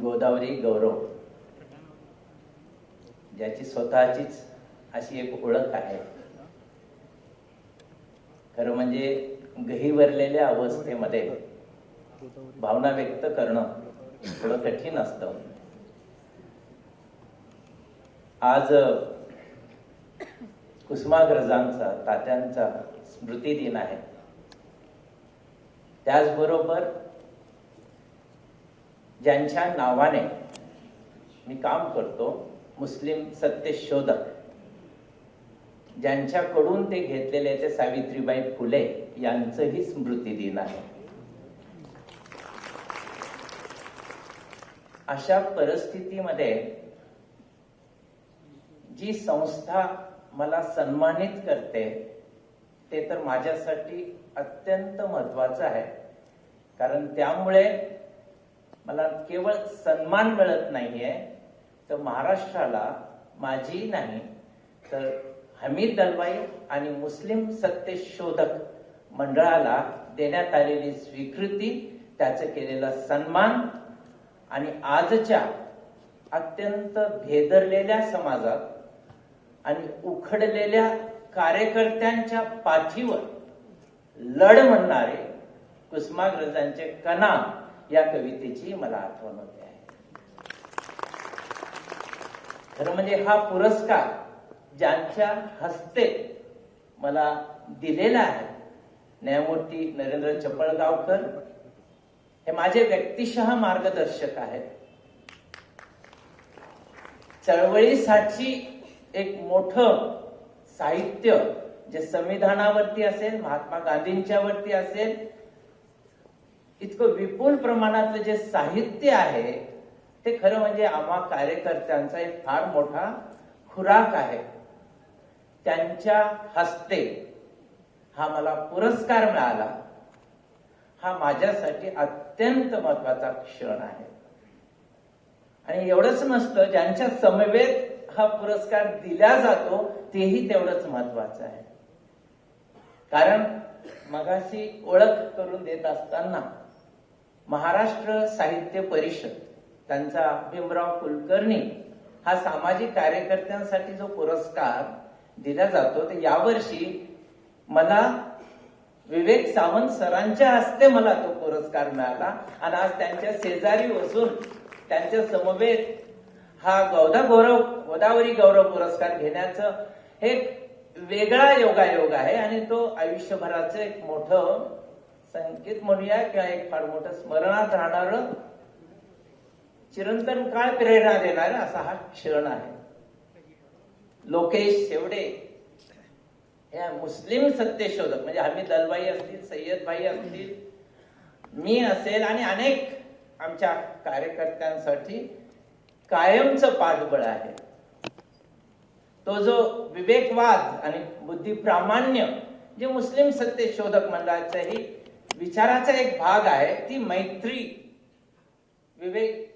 गोदावरी गौरव. ज्याची स्वतःचीच अशी एक ओळख आहे. खरं म्हणजे गहिवरलेल्या अवस्थेमध्ये भावना व्यक्त करणं थोडं कठीण असतं. आज कुसुमाग्रजांचा तात्यांचा स्मृती दिन आहे. त्याचबरोबर ज्यांच्या नावाने मी काम करतो मुस्लिम सत्यशोधक. ज्यांच्याकडून ते घेतलेले ते सावित्रीबाई फुले यांचंही स्मृती दिन आहे. अशा परिस्थितीमध्ये जी संस्था मला सन्मानित करते ते तर माझ्यासाठी अत्यंत महत्वाचं आहे. कारण त्यामुळे मला केवळ सन्मान मिळत नाहीये तर महाराष्ट्राला माझी नाही तर हमीद दलवाई आणि मुस्लिम सत्यशोधक मंडळाला देण्यात आलेली स्वीकृती त्याचं केलेला सन्मान आणि आजच्या अत्यंत भेदरलेल्या समाजात आणि उखडलेल्या कार्यकर्त्यांच्या पाठीवर लढ म्हणणारे कुसुमाग्रजांचे कणा या कवितेची मला आठवण होते. खरं म्हणजे हा पुरस्कार ज्यांच्या हस्ते मला दिलेला आहे न्यायमूर्ती नरेंद्र चपळगावकर हे माझे व्यक्तिशः मार्गदर्शक आहेत. चळवळीसाठी एक मोठं साहित्य जे संविधानावरती असेल महात्मा गांधींच्या वरती असेल इतकं विपुल प्रमाणातलं जे साहित्य आहे ते खरं म्हणजे आम्हा कार्यकर्त्यांचा एक फार मोठा खुराक आहे. त्यांच्या हस्ते हा मला पुरस्कार मिळाला. हा माझ्यासाठी अत्यंत महत्त्वाचा क्षण आहे. आणि एवढंच नसतं ज्यांच्या समवेत हा पुरस्कार दिला जातो तेही तेवढंच महत्वाचं आहे. कारण मगाशी ओळख करून देत असताना महाराष्ट्र साहित्य परिषद त्यांचा भीमराव कुलकर्णी हा सामाजिक कार्यकर्त्यांसाठी जो पुरस्कार दिला जातो तर यावर्षी मला विवेक सावंत सरांच्या हस्ते मला तो पुरस्कार मिळाला. आणि आज त्यांच्या शेजारी बसून त्यांच्या समवेत हा गौदा गौरव गोदावरी गौरव पुरस्कार घेण्याचं एक वेगळा योगायोग आहे. आणि तो आयुष्यभराचं एक मोठं संकेत म्हणूया किंवा एक फार मोठं स्मरणात राहणार चिरंतन काळ प्रेरणा देणार असा हा क्षण आहे. लोकेश शेवडे या मुस्लिम सत्यशोधक म्हणजे हमीद अलबाई असतील सय्यद भाई असतील मी असेल आणि अनेक आमच्या कार्यकर्त्यांसाठी कायमचं पाठबळ आहे. तो जो विवेकवाद आणि बुद्धिप्रामाण्य जे मुस्लिम सत्यशोधक मंडळाचंही विचाराचा एक भाग आहे ती मैत्री. विवेक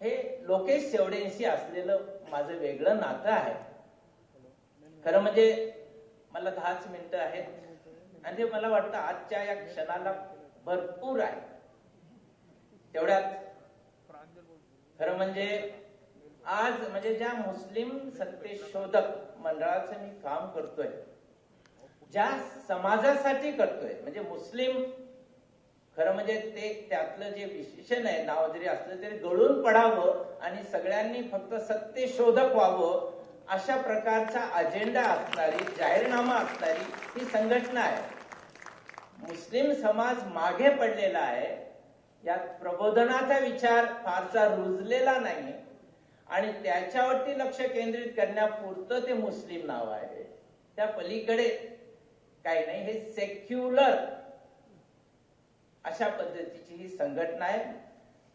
हे लोकेश शेवडेंशी असलेलं माझं वेगळं नातं आहे. खरं म्हणजे मला दहाच मिनिटं आहेत. आणि ते मला वाटतं आजच्या या क्षणाला भरपूर आहे. तेवढ्यात खरं म्हणजे आज म्हणजे ज्या मुस्लिम सत्यशोधक मंडळाचं मी काम करतोय ज्या समाजासाठी करतोय म्हणजे मुस्लिम खरं म्हणजे ते त्यातलं जे विशेषण आहे नाव जरी असलं तरी गळून पडावं आणि सगळ्यांनी फक्त सत्यशोधक व्हावं अशा प्रकारचा अजेंडा असणारी जाहीरनामा असणारी ही संघटना आहे. मुस्लिम समाज मागे पडलेला आहे यात प्रबोधनाचा विचार फारसा रुजलेला नाही आणि त्याच्यावरती लक्ष केंद्रित करण्यापुरतं ते मुस्लिम नाव आहे. त्या पलीकडे काही नाही हे सेक्युलर अशा पद्धतीची ही संघटना आहे.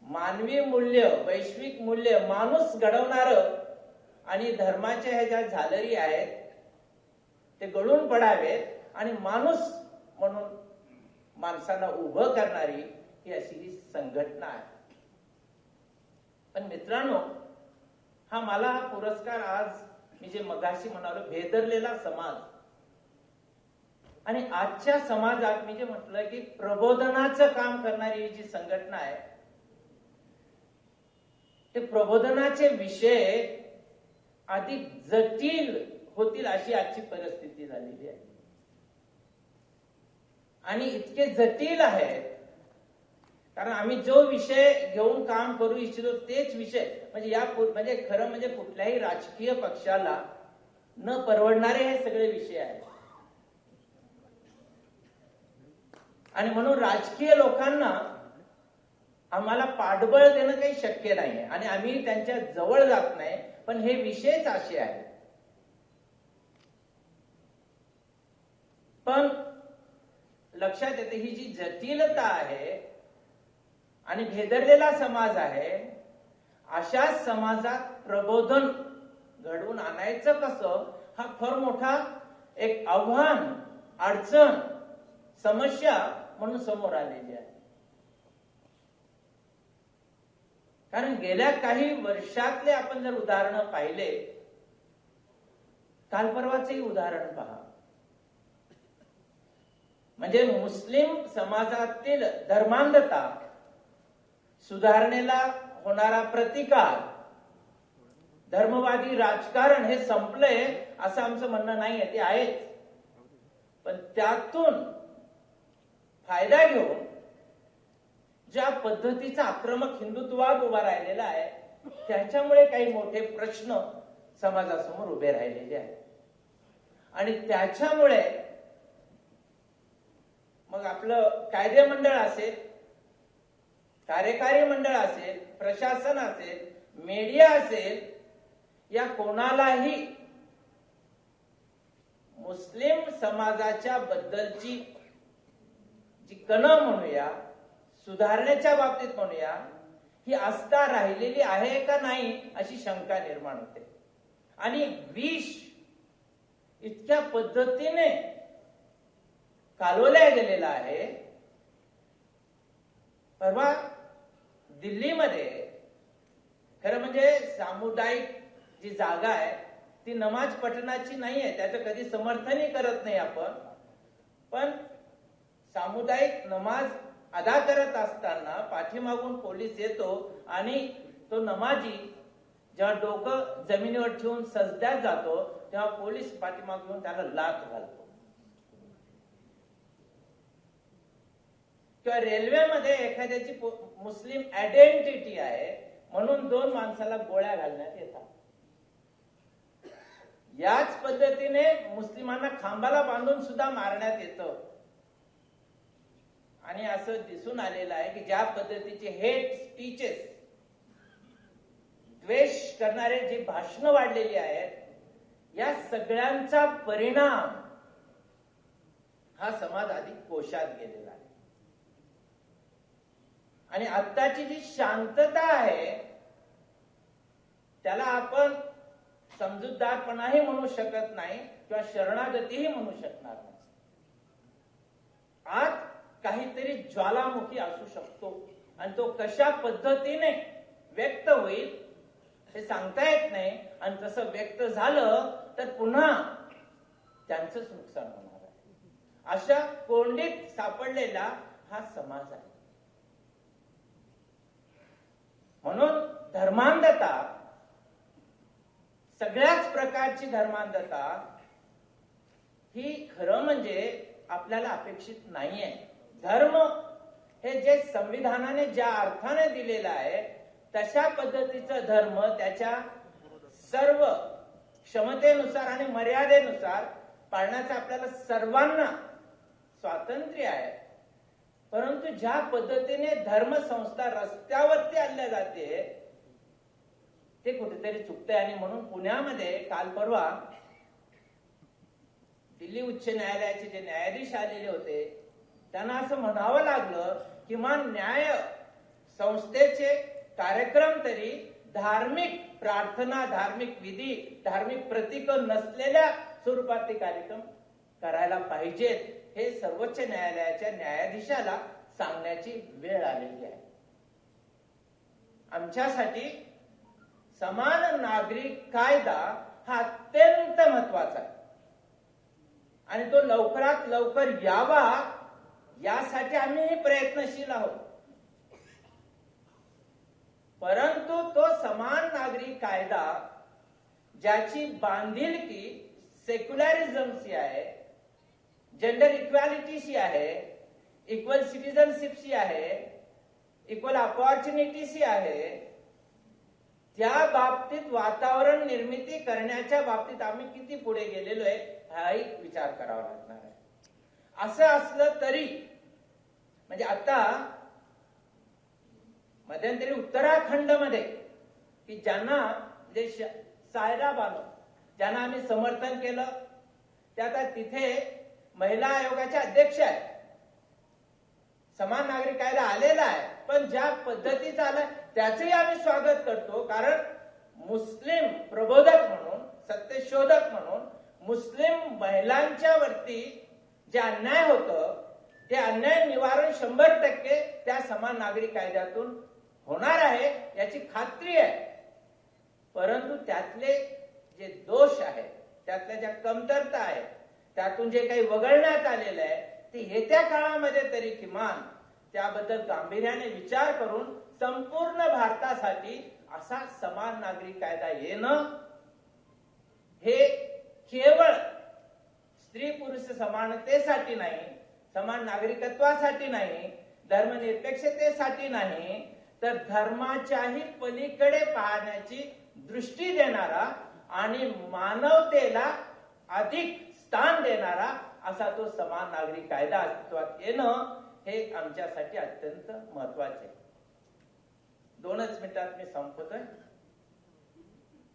मानवी मूल्य वैश्विक मूल्य माणूस घडवणार आणि धर्माच्या ह्या ज्या झालरी आहेत ते गळून पडावेत आणि माणूस म्हणून माणसाला उभं करणारी ही अशी ही संघटना आहे. पण मित्रांनो हा मला हा पुरस्कार आज मी जे मगाशी म्हणालो भेदरलेला समाज आणि आजच्या समाजात मी जे म्हटलं की प्रबोधनाचं काम करणारी ही जी संघटना आहे ते प्रबोधनाचे विषय अधिक जटिल होतील अशी आजची परिस्थिती झालेली आहे. आणि इतके जटिल आहेत कारण आम्ही जो विषय घेऊन काम करू इच्छितो तेच विषय म्हणजे या म्हणजे खरं म्हणजे कुठल्याही राजकीय पक्षाला न परवडणारे हे सगळे विषय आहेत. आणि म्हणून राजकीय लोकांना आम्हाला पाठबळ देणं काही शक्य नाही आणि आम्ही त्यांच्या जवळ जात नाही पण हे विषयच असे आहेत. पण लक्षात येते ही जी जटिलता आहे आणि भेदरलेला समाज आहे अशा समाजात प्रबोधन घडवून आणायचं कसं हा फार मोठा एक आव्हान अडचण समस्या म्हणून समोर आलेली आहे. कारण गेल्या काही वर्षातले आपण जर उदाहरणं पाहिले काल परवाचंही उदाहरण पहा. म्हणजे मुस्लिम समाजातील धर्मांधता सुधारणेला होणारा प्रतिकार धर्मवादी राजकारण हे संपलंय असं आमचं म्हणणं नाहीये ते आहेच. पण त्यातून फायदा घेऊन ज्या पद्धतीचा आक्रमक हिंदुत्ववाद उभा राहिलेला आहे त्याच्यामुळे काही मोठे प्रश्न समाजासमोर उभे राहिलेले आहेत. आणि त्याच्यामुळे मग आपलं कायदेमंडळ असेल कार्यकारी मंडळ असेल प्रशासन असेल मीडिया असेल या कोणालाही मुस्लिम समाजाच्या बद्दलची जी कण म्हणूया सुधारण्याच्या बाबतीत म्हणूया ही आस्था राहिलेली आहे का नाही अशी शंका निर्माण होते. आणि विष इतक्या पद्धतीने कालवल्या गेलेला आहे. परवा दिल्लीमध्ये खरं म्हणजे सामुदायिक जी जागा आहे ती नमाज पठणाची नाही आहे त्याचं कधी समर्थनही करत नाही आपण. पण सामुदायिक नमाज अदा करत असताना पाठीमागून पोलीस येतो आणि तो नमाजी जेव्हा डोकं जमिनीवर ठेवून सजद्यात जातो तेव्हा पोलीस पाठीमाग त्याला लात घालतो. किंवा रेल्वेमध्ये एखाद्याची मुस्लिम आयडेंटिटी आहे म्हणून दोन माणसाला गोळ्या घालण्यात येतात. याच पद्धतीने मुस्लिमांना खांबाला बांधून सुद्धा मारण्यात येतं. आणि असं दिसून आलेलं आहे की ज्या पद्धतीचे हेट स्पीचेस द्वेष करणारे जी भाषणं वाढलेली आहेत या सगळ्यांचा परिणाम हा समाज अधिक कोशात गेलेला आहे. आणि आत्ताची जी शांतता आहे त्याला आपण समजूतदारपणाही म्हणू शकत नाही किंवा शरणागतीही म्हणू शकणार नाही. आत काहीतरी ज्वालामुखी असू शकतो. आणि तो कशा पद्धतीने व्यक्त होईल हे सांगता येत नाही. आणि तसं व्यक्त झालं तर पुन्हा त्यांचंच नुकसान होणार आहे. अशा कोंडीत सापडलेला हा समाज आहे. म्हणून धर्मांधता सगळ्याच प्रकारची धर्मांधता ही खरं म्हणजे आपल्याला अपेक्षित नाहीये. धर्म हे जे संविधानाने ज्या अर्थाने दिलेलं आहे तशा पद्धतीचं धर्म त्याच्या सर्व क्षमतेनुसार आणि मर्यादेनुसार पाळण्याचं आपल्याला सर्वांना स्वातंत्र्य आहे. परंतु ज्या पद्धतीने धर्मसंस्था रस्त्यावरती आणल्या जाते ते कुठेतरी चुकते आणि म्हणून पुण्यामध्ये काल परवा दिल्ली उच्च न्यायालयाचे जे न्यायाधीश आलेले होते त्यांना असं म्हणावं लागलं किमान न्याय संस्थेचे कार्यक्रम तरी धार्मिक प्रार्थना धार्मिक विधी धार्मिक प्रतीक नसलेल्या स्वरूपात ते कार्यक्रम करायला पाहिजेत. हे सर्वोच्च न्यायालयाच्या न्यायाधीशाला सांगण्याची वेळ आलेली आहे. आमच्यासाठी समान नागरिक कायदा हा अत्यंत महत्त्वाचा आहे. आणि तो लवकरात लवकर यावा आम्ही प्रयत्नशील आहोत. परंतु तो समान नागरी कायदा ज्याची बांधिलकी सेक्युलरिझमशी आहे जेंडर इक्वॅलिटीशी आहे इक्वल सिटिझनशिपशी आहे इक्वल अपॉर्च्युनिटीशी आहे त्या बाबतीत वातावरण निर्मिती करण्याच्या बाबतीत आम्ही किती पुढे गेलेलो आहे हाही विचार करावा लागणार आहे. असं असलं तरी म्हणजे आता मध्यंतरी उत्तराखंडमध्ये की ज्यांना म्हणजे जे सायरा बानो ज्यांना आम्ही समर्थन केलं ते आता तिथे महिला आयोगाच्या अध्यक्ष आहेत. समान नागरिक कायदा आलेला आहे पण ज्या पद्धतीचा आलाय त्याचंही आम्ही स्वागत करतो. कारण मुस्लिम प्रबोधक म्हणून सत्यशोधक म्हणून मुस्लिम महिलांच्या वरती जे अन्याय होतं ते अन्याय निवारण शंभर टक्के त्या समान नागरिक कायद्यातून होणार आहे याची खात्री आहे. परंतु त्यातले जे दोष आहेत त्यातल्या ज्या कमतरता आहेत त्यातून जे काही वगळण्यात आलेलं आहे ते येत्या काळामध्ये तरी किमान त्याबद्दल गांभीर्याने विचार करून संपूर्ण भारतासाठी असा समान नागरी कायदा येणं हे केवळ स्त्री पुरुष समानतेसाठी नाही समान नागरिकत्वासाठी नाही धर्मनिरपेक्षतेसाठी नाही तर धर्माच्याही पलीकडे पाहण्याची दृष्टी देणारा आणि मानवतेला अधिक स्थान देणारा असा तो समान नागरिक कायदा अस्तित्वात येणं हे आमच्यासाठी अत्यंत महत्त्वाचे आहे. दोनच मिनिटात मी संपतोय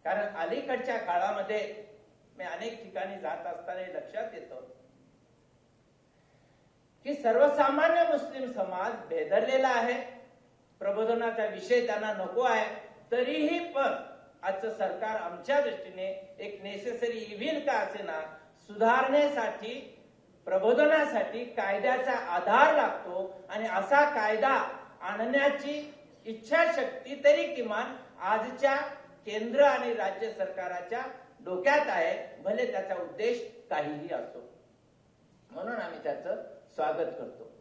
कारण अलीकडच्या काळामध्ये मी अनेक ठिकाणी जात असताना लक्षात येतो की सर्वसामान्य मुस्लिम समाज भेदरलेला आहे. प्रबोधनाचा विषय त्यांना नको आहे. तरीही पण आजचं सरकार आमच्या दृष्टीने एक नेसेसरी इव्हिल का असेना सुधारण्यासाठी प्रबोधनासाठी कायद्याचा आधार लागतो आणि असा कायदा आणण्याची इच्छाशक्ती तरी किमान आजच्या केंद्र आणि राज्य सरकाराच्या डोक्यात आहे. भले त्याचा उद्देश काहीही असो. म्हणून आम्ही त्याचं स्वागत करतो.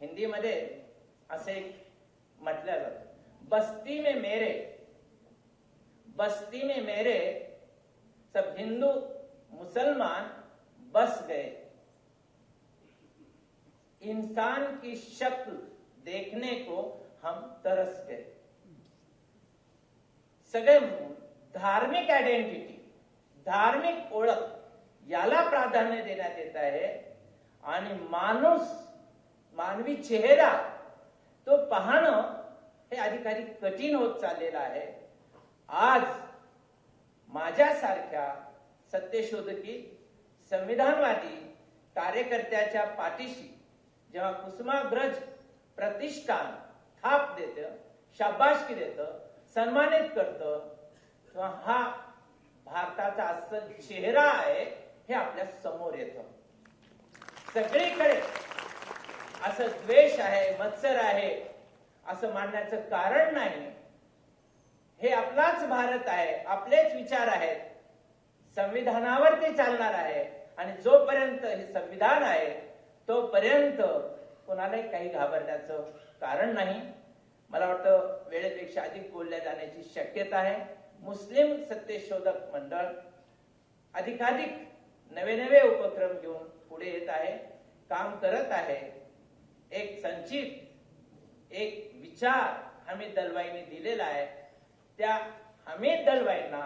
हिंदीमध्ये असे एक म्हटलं जातं, बस्ती में मेरे, बस्ती में मेरे, सब हिंदू मुसलमान बस गए. इंसान की शक्ल देखने को हम तरस गए. सगळे धार्मिक आयडेंटिटी धार्मिक ओळख याला प्राधान्य देण्यात येत आहे आणि माणूस मानवी चेहरा तो पाहणं हे अधिकाधिक कठीण होत चाललेलं आहे. आज माझ्यासारख्या सत्यशोधकी संविधानवादी कार्यकर्त्याच्या पाठीशी जेव्हा कुसुमाग्रज प्रतिष्ठान थाप देत शाबाशकी देत सन्मानित करतं तेव्हा हा भारताचा असं चेहरा आहे हे आपल्यासमोर येतं. सगळीकडे. असं द्वेष आहे मत्सर आहे असं मांडण्याचं कारण नाही. हे आपलाच भारत आहे आपलेच विचार आहेत. संविधानावर ते चालणार आहे आणि जोपर्यंत हे संविधान आहे तोपर्यंत कोणालाही काही घाबरण्याचं कारण नाही. मला वाटतं वेळेपेक्षा अधिक बोलल्या जाण्याची शक्यता आहे. मुस्लिम सत्यशोधक मंडळ अधिकाधिक नवे नवे उपक्रम घेऊन पुढे येत आहे काम करत आहे. एक संचित एक विचार हमीद दलवाईने दिलेला आहे. त्या हमीद दलवाईंना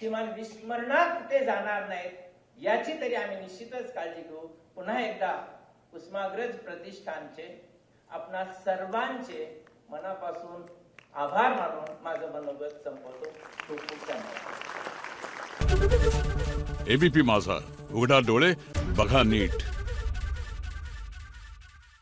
किमान विस्मरणात ते जाणार नाहीत याची तरी आम्ही निश्चितच काळजी घेऊ. पुन्हा एकदा कुसुमाग्रज प्रतिष्ठानचे आपणा सर्वांचे मनापासून आभार मानून माझं मनोगत संपवतो. खूप खूप धन्यवाद. एबीपी माझा. उघडा डोळे बघा नीट.